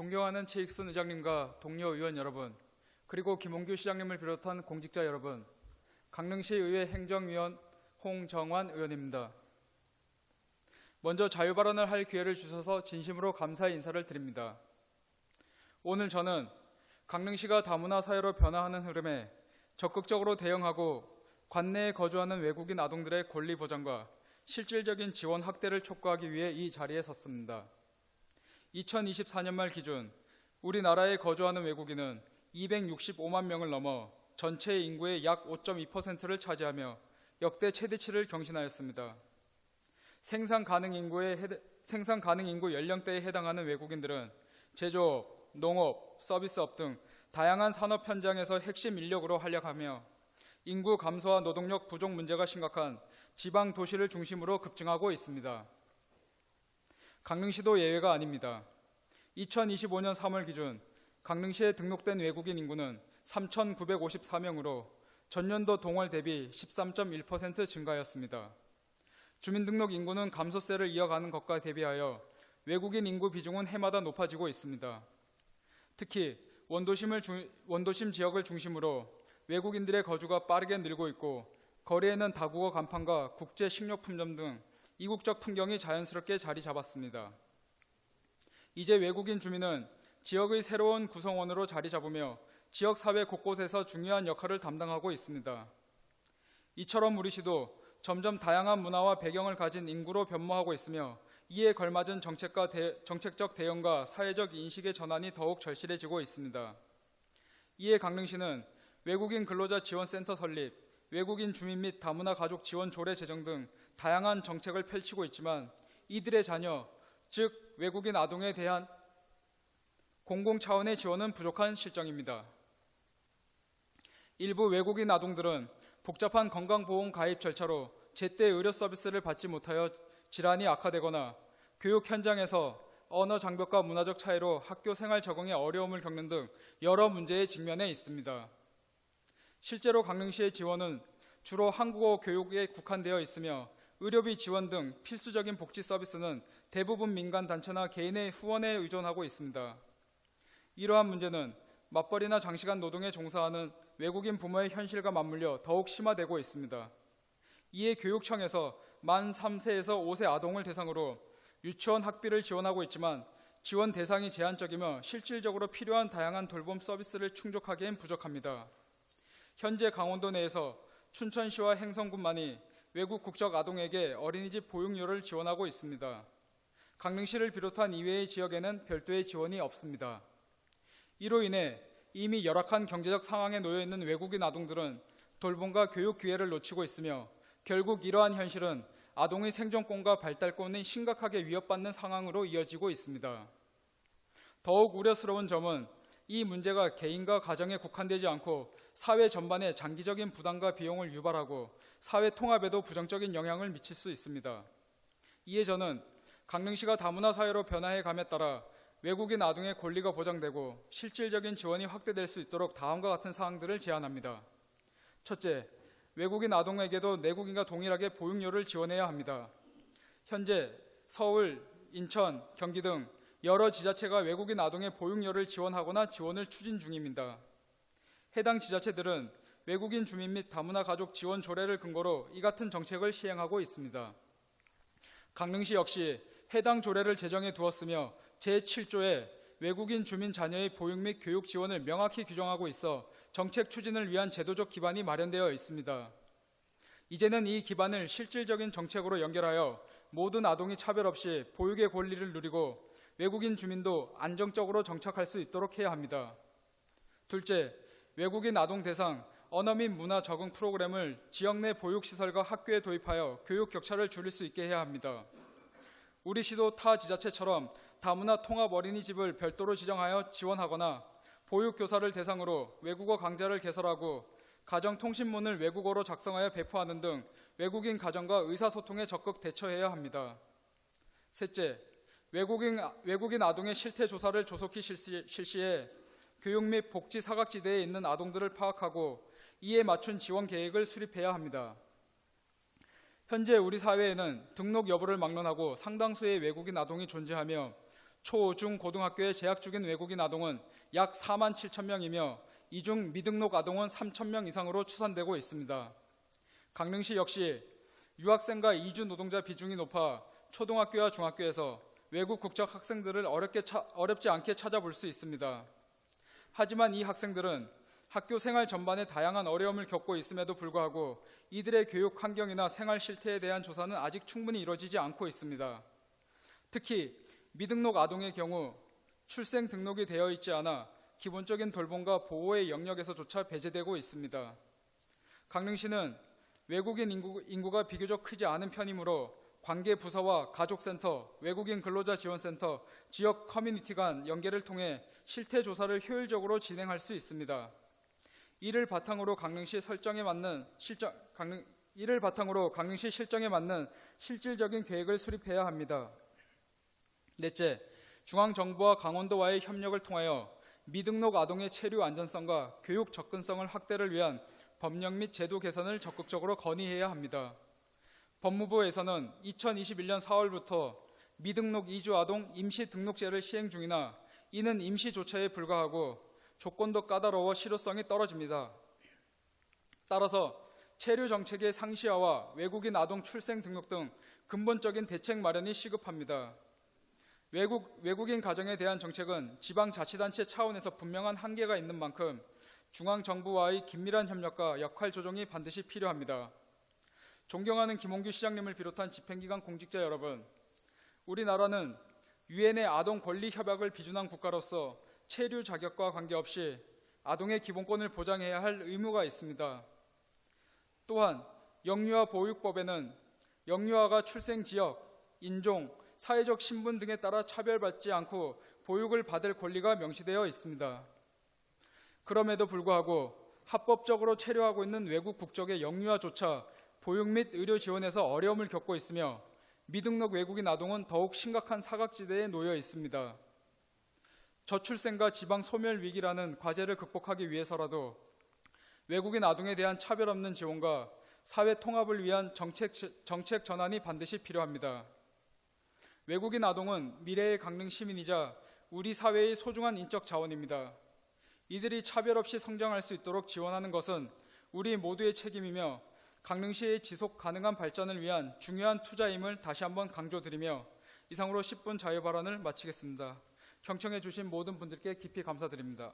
존경하는 최익순 의장님과 동료 의원 여러분, 그리고 김홍규 시장님을 비롯한 공직자 여러분, 강릉시 의회 행정위원 홍정환 의원입니다. 먼저 자유 발언을 할 기회를 주셔서 진심으로 감사의 인사를 드립니다. 오늘 저는 강릉시가 다문화 사회로 변화하는 흐름에 적극적으로 대응하고 관내에 거주하는 외국인 아동들의 권리 보장과 실질적인 지원 확대를 촉구하기 위해 이 자리에 섰습니다. 2024년 말 기준 우리나라에 거주하는 외국인은 265만 명을 넘어 전체 인구의 약 5.2%를 차지하며 역대 최대치를 경신하였습니다. 생산 가능 해대- 생산 가능 인구 연령대에 해당하는 외국인들은 제조업, 농업, 서비스업 등 다양한 산업 현장에서 핵심 인력으로 활약하며 인구 감소와 노동력 부족 문제가 심각한 지방 도시를 중심으로 급증하고 있습니다. 강릉시도 예외가 아닙니다. 2025년 3월 기준 강릉시에 등록된 외국인 인구는 3,954명으로 전년도 동월 대비 13.1% 증가하였습니다. 주민등록 인구는 감소세를 이어가는 것과 대비하여 외국인 인구 비중은 해마다 높아지고 있습니다. 특히 원도심을 주- 원도심 지역을 중심으로 외국인들의 거주가 빠르게 늘고 있고 거리에는 다국어 간판과 국제 식료품점 등 이국적 풍경이 자연스럽게 자리 잡았습니다. 이제 외국인 주민은 지역의 새로운 구성원으로 자리 잡으며 지역 사회 곳곳에서 중요한 역할을 담당하고 있습니다. 이처럼 우리시도 점점 다양한 문화와 배경을 가진 인구로 변모하고 있으며 이에 걸맞은 정책과 대- 정책적 대응과 사회적 인식의 전환이 더욱 절실해지고 있습니다. 이에 강릉시는 외국인 근로자 지원센터 설립, 외국인 주민 및 다문화 가족 지원 조례 제정 등 다양한 정책을 펼치고 있지만 이들의 자녀, 즉 외국인 아동에 대한 공공 차원의 지원은 부족한 실정입니다. 일부 외국인 아동들은 복잡한 건강보험 가입 절차로 제때 의료 서비스를 받지 못하여 질환이 악화되거나 교육 현장에서 언어 장벽과 문화적 차이로 학교 생활 적응에 어려움을 겪는 등 여러 문제에 직면해 있습니다. 실제로 강릉시의 지원은 주로 한국어 교육에 국한되어 있으며 의료비 지원 등 필수적인 복지 서비스는 대부분 민간 단체나 개인의 후원에 의존하고 있습니다. 이러한 문제는 맞벌이나 장시간 노동에 종사하는 외국인 부모의 현실과 맞물려 더욱 심화되고 있습니다. 이에 교육청에서 만 3세에서 5세 아동을 대상으로 유치원 학비를 지원하고 있지만 지원 대상이 제한적이며 실질적으로 필요한 다양한 돌봄 서비스를 충족하기엔 부족합니다. 현재 강원도 내에서 춘천시와 행성군만이 외국 국적 아동에게 어린이집 보육료를 지원하고 있습니다. 강릉시를 비롯한 이외의 지역에는 별도의 지원이 없습니다. 이로 인해 이미 열악한 경제적 상황에 놓여 있는 외국인 아동들은 돌봄과 교육 기회를 놓치고 있으며 결국 이러한 현실은 아동의 생존권과 발달권이 심각하게 위협받는 상황으로 이어지고 있습니다. 더욱 우려스러운 점은 이 문제가 개인과 가정에 국한되지 않고 사회 전반에 장기적인 부담과 비용을 유발하고 사회 통합에도 부정적인 영향을 미칠 수 있습니다. 이에 저는 강릉시가 다문화 사회로 변화해 감에 따라 외국인 아동의 권리가 보장되고 실질적인 지원이 확대될 수 있도록 다음과 같은 사항들을 제안합니다. 첫째, 외국인 아동에게도 내국인과 동일하게 보육료를 지원해야 합니다. 현재 서울, 인천, 경기 등 여러 지자체가 외국인 아동의 보육료를 지원하거나 지원을 추진 중입니다. 해당 지자체들은 외국인 주민 및 다문화 가족 지원 조례를 근거로 이 같은 정책을 시행하고 있습니다. 강릉시 역시 해당 조례를 제정해 두었으며 제7조에 외국인 주민 자녀의 보육 및 교육 지원을 명확히 규정하고 있어 정책 추진을 위한 제도적 기반이 마련되어 있습니다. 이제는 이 기반을 실질적인 정책으로 연결하여 모든 아동이 차별 없이 보육의 권리를 누리고 외국인 주민도 안정적으로 정착할 수 있도록 해야 합니다. 둘째, 외국인 아동 대상 언어 및 문화 적응 프로그램을 지역 내 보육시설과 학교에 도입하여 교육 격차를 줄일 수 있게 해야 합니다. 우리 시도 타 지자체처럼 다문화 통합 어린이집을 별도로 지정하여 지원하거나 보육교사를 대상으로 외국어 강좌를 개설하고 가정통신문을 외국어로 작성하여 배포하는 등 외국인 가정과 의사소통에 적극 대처해야 합니다. 셋째, 외국인, 외국인 아동의 실태 조사를 조속히 실시, 실시해 교육 및 복지 사각지대에 있는 아동들을 파악하고 이에 맞춘 지원 계획을 수립해야 합니다. 현재 우리 사회에는 등록 여부를 막론하고 상당수의 외국인 아동이 존재하며 초, 중, 고등학교에 재학 중인 외국인 아동은 약 4만 7천 명이며 이 중 미등록 아동은 3천 명 이상으로 추산되고 있습니다. 강릉시 역시 유학생과 이주 노동자 비중이 높아 초등학교와 중학교에서 외국 국적 학생들을 어렵게 차- 어렵지 않게 찾아볼 수 있습니다. 하지만 이 학생들은 학교 생활 전반에 다양한 어려움을 겪고 있음에도 불구하고 이들의 교육 환경이나 생활 실태에 대한 조사는 아직 충분히 이루어지지 않고 있습니다. 특히 미등록 아동의 경우 출생 등록이 되어 있지 않아 기본적인 돌봄과 보호의 영역에서조차 배제되고 있습니다. 강릉시는 외국인 인구, 인구가 비교적 크지 않은 편이므로 관계 부서와 가족센터, 외국인 근로자 지원센터, 지역 커뮤니티 간 연계를 통해 실태 조사를 효율적으로 진행할 수 있습니다. 이를 바탕으로 강릉시 설정에 맞는 실정 강릉 이를 바탕으로 강릉시 실정에 맞는 실질적인 계획을 수립해야 합니다. 넷째, 중앙 정부와 강원도와의 협력을 통하여 미등록 아동의 체류 안전성과 교육 접근성을 확대를 위한 법령 및 제도 개선을 적극적으로 건의해야 합니다. 법무부에서는 2021년 4월부터 미등록 이주 아동 임시 등록제를 시행 중이나 이는 임시 조차에 불과하고 조건도 까다로워 실효성이 떨어집니다. 따라서 체류 정책의 상시화와 외국인 아동 출생 등록 등 근본적인 대책 마련이 시급합니다. 외국, 외국인 가정에 대한 정책은 지방자치단체 차원에서 분명한 한계가 있는 만큼 중앙정부와의 긴밀한 협력과 역할 조정이 반드시 필요합니다. 존경하는 김홍규 시장님을 비롯한 집행기관 공직자 여러분, 우리나라는 유엔의 아동 권리 협약을 비준한 국가로서 체류 자격과 관계없이 아동의 기본권을 보장해야 할 의무가 있습니다. 또한 영유아 보육법에는 영유아가 출생 지역, 인종, 사회적 신분 등에 따라 차별받지 않고 보육을 받을 권리가 명시되어 있습니다. 그럼에도 불구하고 합법적으로 체류하고 있는 외국 국적의 영유아조차 보육 및 의료 지원에서 어려움을 겪고 있으며 미등록 외국인 아동은 더욱 심각한 사각지대에 놓여 있습니다. 저출생과 지방 소멸 위기라는 과제를 극복하기 위해서라도 외국인 아동에 대한 차별 없는 지원과 사회 통합을 위한 정책, 정책 전환이 반드시 필요합니다. 외국인 아동은 미래의 강릉 시민이자 우리 사회의 소중한 인적 자원입니다. 이들이 차별 없이 성장할 수 있도록 지원하는 것은 우리 모두의 책임이며 강릉시의 지속 가능한 발전을 위한 중요한 투자임을 다시 한번 강조드리며 이상으로 10분 자유 발언을 마치겠습니다. 경청해 주신 모든 분들께 깊이 감사드립니다.